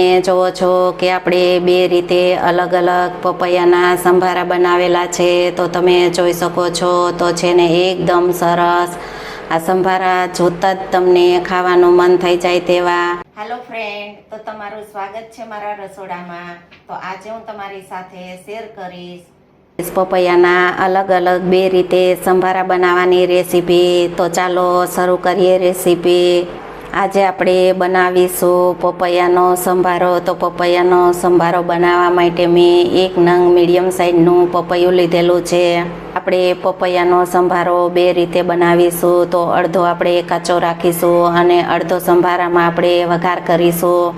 તમે જોવો છો કે આપણે બે રીતે અલગ અલગ પપૈયાના સંભારા બનાવેલા છે. તો તમે જોઈ શકો છો તો છે ને એકદમ સરસ. આ સંભારા જોતા જ તમને ખાવાનું મન થઈ જાય તેવા. હેલો ફ્રેન્ડ તો તમારું સ્વાગત છે મારા રસોડામાં. તો આજે હું તમારી સાથે શેર કરીશ. પપૈયાના અલગ અલગ બે રીતે સંભારા બનાવવાની રેસીપી તો ચાલો શરૂ કરીએ રેસીપી આજે આપણે બનાવીશું પપૈયાનો સંભારો. તો પપૈયાનો સંભારો બનાવવા માટે મેં એક નંગ મીડિયમ સાઇઝનું પપૈયું લીધેલું છે. આપણે પપૈયાનો સંભારો બે રીતે બનાવીશું. તો અડધો આપણે કાચો રાખીશું અને અડધો સંભારામાં આપણે વઘાર કરીશું.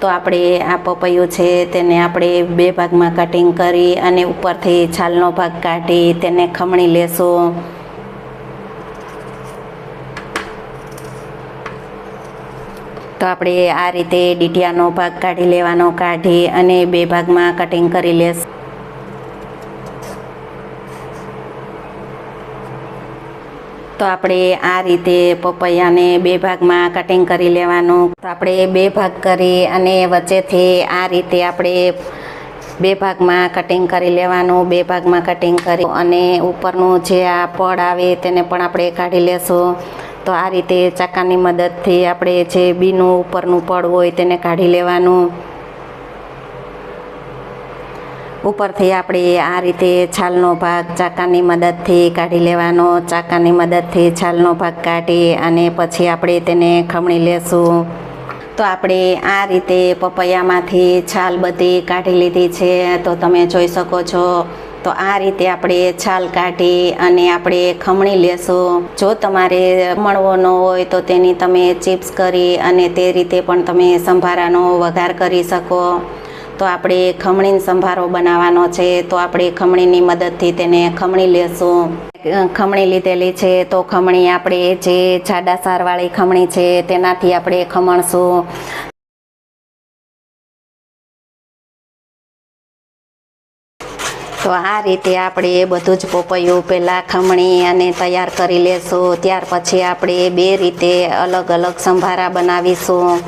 તો આપણે આ પપૈયું છે તેને આપણે બે ભાગમાં કટિંગ કરી અને ઉપરથી છાલનો ભાગ કાઢી તેને ખમણી લેશું. તો આપણે આ રીતે ડીટિયાનો ભાગ કાઢી લેવાનો, કાઢી અને બે ભાગમાં કટિંગ કરી લેશ. તો આપણે આ રીતે પપૈયાને બે ભાગમાં કટિંગ કરી લેવાનું. તો આપણે બે ભાગ કરી અને વચ્ચેથી આ રીતે આપણે બે ભાગમાં કટિંગ કરી લેવાનું, બે ભાગમાં કટિંગ કરી અને ઉપરનું જે આ પડ આવે તેને પણ આપણે કાઢી લેશું. તો આ રીતે ચાકાની મદદથી આપણે જે બીનું ઉપરનું પડ હોય તેને કાઢી લેવાનું. ઉપરથી આપણે આ રીતે છાલનો ભાગ ચાકાની મદદથી કાઢી લેવાનો. ચાકાની મદદથી છાલનો ભાગ કાઢી અને પછી આપણે તેને ખમણી લેશું. તો આપણે આ રીતે પપૈયામાંથી છાલ બધી કાઢી લીધી છે. તો તમે જોઈ શકો છો તો આ રીતે આપણે છાલ કાઢી અને આપણે ખમણી લેશું. જો તમારે મળવો ન હોય તો તેની તમે ચિપ્સ કરી અને તે રીતે પણ તમે સંભારાનો વઘાર કરી શકો. તો આપણે ખમણીનો સંભારો બનાવવાનો છે તો આપણે ખમણીની મદદથી તેને ખમણી લેશું. ખમણી લીધેલી છે તો ખમણી આપણે જે જાડા સારવાળી ખમણી છે તેનાથી આપણે ખમણશું. તો આ રીતે આપણે બધું જ પોપૈયું પહેલાં ખમણી અને તૈયાર કરી લેશું. ત્યાર પછી આપણે બે રીતે અલગ અલગ સંભારા બનાવીશું.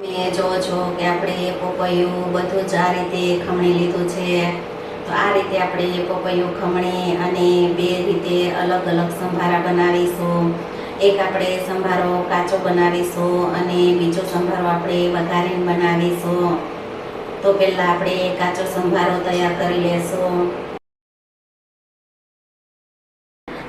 તમે જો છો કે આપણે પોપૈયું બધું જ આ રીતે ખમણી લીધું છે. તો આ રીતે આપણે પોપૈયું, ખમણી અને બે રીતે અલગ અલગ સંભારા બનાવીશું. એક આપણે સંભારો કાચો બનાવીશું અને બીજો સંભારો આપણે વઘારીને બનાવીશું. તો પહેલાં આપણે કાચો સંભારો તૈયાર કરી લેશું.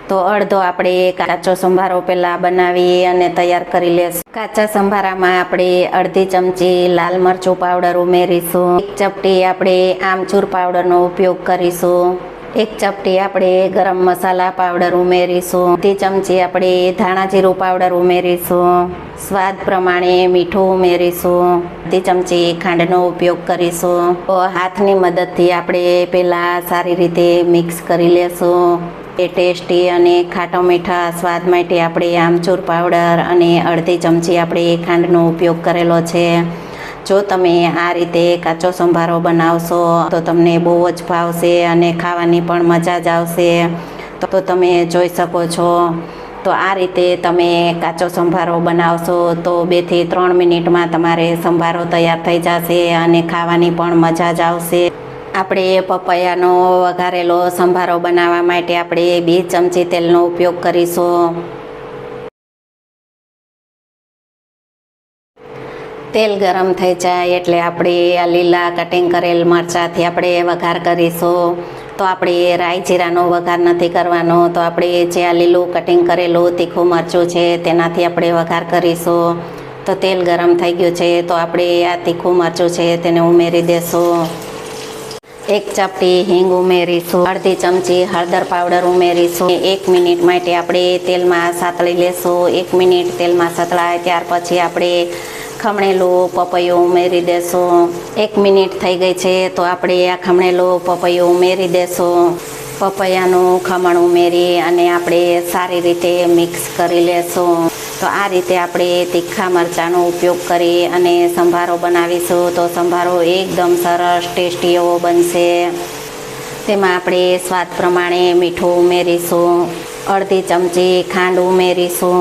તો અડધો આપણે કાચો સંભારો પહેલાં બનાવી અને તૈયાર કરી લેશું. કાચા સંભારામાં આપણે અડધી ચમચી લાલ મરચું પાવડર ઉમેરીશું. એક ચપટી આપણે આમચૂર પાવડરનો ઉપયોગ કરીશું. એક ચપટી આપણે ગરમ મસાલા પાવડર ઉમેરીશું. અડધી ચમચી આપણે ધાણા જીરું પાવડર ઉમેરીશું. સ્વાદ પ્રમાણે મીઠું ઉમેરીશું. અડધી ચમચી ખાંડનો ઉપયોગ કરીશું. હાથની મદદથી આપણે પહેલાં સારી રીતે મિક્સ કરી લેશું. એ ટેસ્ટી અને ખાટો મીઠા સ્વાદ માટે આપણે આમચૂર પાવડર અને અડધી ચમચી આપણે ખાંડનો ઉપયોગ કરેલો છે. જો તમે આ રીતે કાચો સંભારો બનાવશો, તો તમને બહુ જ ભાવશે અને ખાવાની પણ મજા જ આવશે. તો તમે જોઈ શકો છો. તો આ રીતે તમે કાચો સંભારો બનાવશો, તો બેથી ત્રણ મિનિટમાં તમારે સંભારો તૈયાર થઈ જશે અને ખાવાની પણ મજા જ આવશે. આપણે પપૈયાનો વઘારેલો સંભારો બનાવવા માટે આપણે બે ચમચી તેલનો ઉપયોગ કરીશું. તેલ ગરમ થઈ જાય એટલે આપણે આ લીલા કટિંગ કરેલ મરચાંથી આપણે વઘાર કરીશું. તો આપણે રાઈ જીરાનો વઘાર નથી કરવાનો. તો આપણે જે આ લીલું કટિંગ કરેલું તીખું મરચું છે તેનાથી આપણે વઘાર કરીશું. તો તેલ ગરમ થઈ ગયું છે તો આપણે આ તીખું મરચું છે તેને ઉમેરી દેશું. એક ચપટી હિંગ ઉમેરીશું. અડધી ચમચી હળદર પાવડર ઉમેરીશું. એક મિનિટ માટે આપણે તેલમાં સાતળી લેશું. એક મિનિટ તેલમાં સતળાય ત્યાર પછી આપણે ખમણેલું પપૈયું ઉમેરી દેશું. એક મિનિટ થઈ ગઈ છે તો આપણે આ ખમણેલું પપૈયું ઉમેરી દેશું. પપૈયાનું ખમણ ઉમેરી અને આપણે સારી રીતે મિક્સ કરી લેશું. તો આ રીતે આપણે તીખા મરચાંનો ઉપયોગ કરી અને સંભારો બનાવીશું તો સંભારો એકદમ સરસ ટેસ્ટી એવો બનશે. તેમાં આપણે સ્વાદ પ્રમાણે મીઠું ઉમેરીશું. અડધી ચમચી ખાંડ ઉમેરીશું.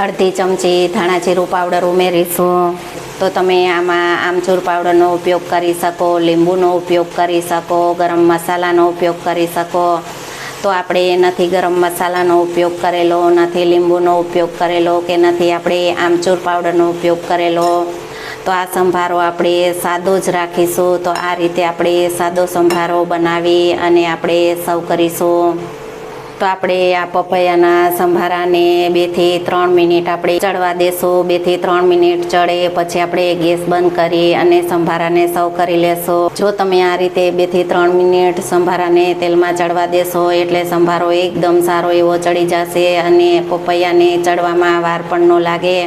અડધી ચમચી ધાણા જીરું પાવડર ઉમેરીશું. તો તમે આમાં આમચૂર પાવડરનો ઉપયોગ કરી શકો, લીંબુનો ઉપયોગ કરી શકો, ગરમ મસાલાનો ઉપયોગ કરી શકો. તો આપણે નથી ગરમ મસાલાનો ઉપયોગ કરેલો, નથી લીંબુનો ઉપયોગ કરેલો કે નથી આપણે આમચૂર પાવડરનો ઉપયોગ કરેલો. તો આ સંભારો આપણે સાદો જ રાખીશું. તો આ રીતે આપણે સાદો સંભારો બનાવી અને આપણે સર્વ કરીશું. તો આપણે આ પપૈયાના સંભારાને બેથી ત્રણ મિનિટ આપણે ચડવા દેશું. બેથી ત્રણ મિનિટ ચડે, પછી આપણે ગેસ બંધ કરી અને સંભારાને સર્વ કરી લેશો. જો તમે આ રીતે બેથી ત્રણ મિનિટ સંભારાને તેલમાં ચડવા દેશો, એટલે સંભારો એકદમ સારો એવો ચડી જશે અને પપૈયાને ચડવામાં વાર પણ ન લાગે.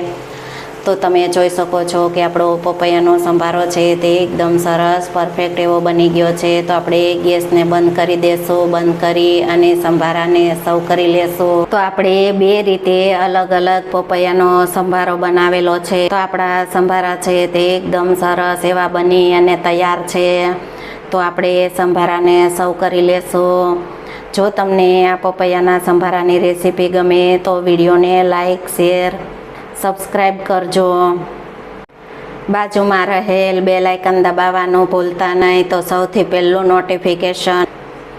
તો તમે જોઈ શકો છો કે આપણો પપૈયાનો સંભારો છે તે એકદમ સરસ પરફેક્ટ એવો બની ગયો છે. તો આપણે ગેસને બંધ કરી દેશું, બંધ કરી અને સંભારાને સર્વ કરી લેશું. તો આપણે બે રીતે અલગ અલગ પપૈયાનો સંભારો બનાવેલો છે. તો આપણા સંભારા છે તે એકદમ સરસ એવા બની અને તૈયાર છે. તો આપણે સંભારાને સર્વ કરી લેશું. જો તમને આ પપૈયાના સંભારાની રેસીપી ગમે તો વિડીયોને લાઈક, શેર સબસ્ક્રાઈબ કરજો. બાજુમાં રહેલ બે લાઇકન દબાવવાનું ભૂલતા નહીં તો સૌથી પહેલું નોટિફિકેશન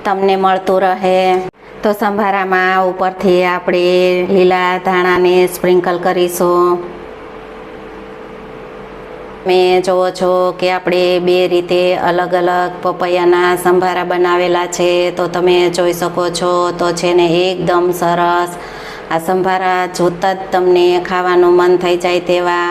તમને મળતું રહે. તો સંભારામાં ઉપરથી આપણે લીલા ધાણાને સ્પ્રિંકલ કરીશું. મેં જોવો છો કે આપણે બે રીતે અલગ અલગ પપૈયાના સંભારા બનાવેલા છે. તો તમે જોઈ શકો છો તો છે ને એકદમ સરસ આ સંભારા જોતા જ તમને ખાવાનું મન થઈ જાય તેવા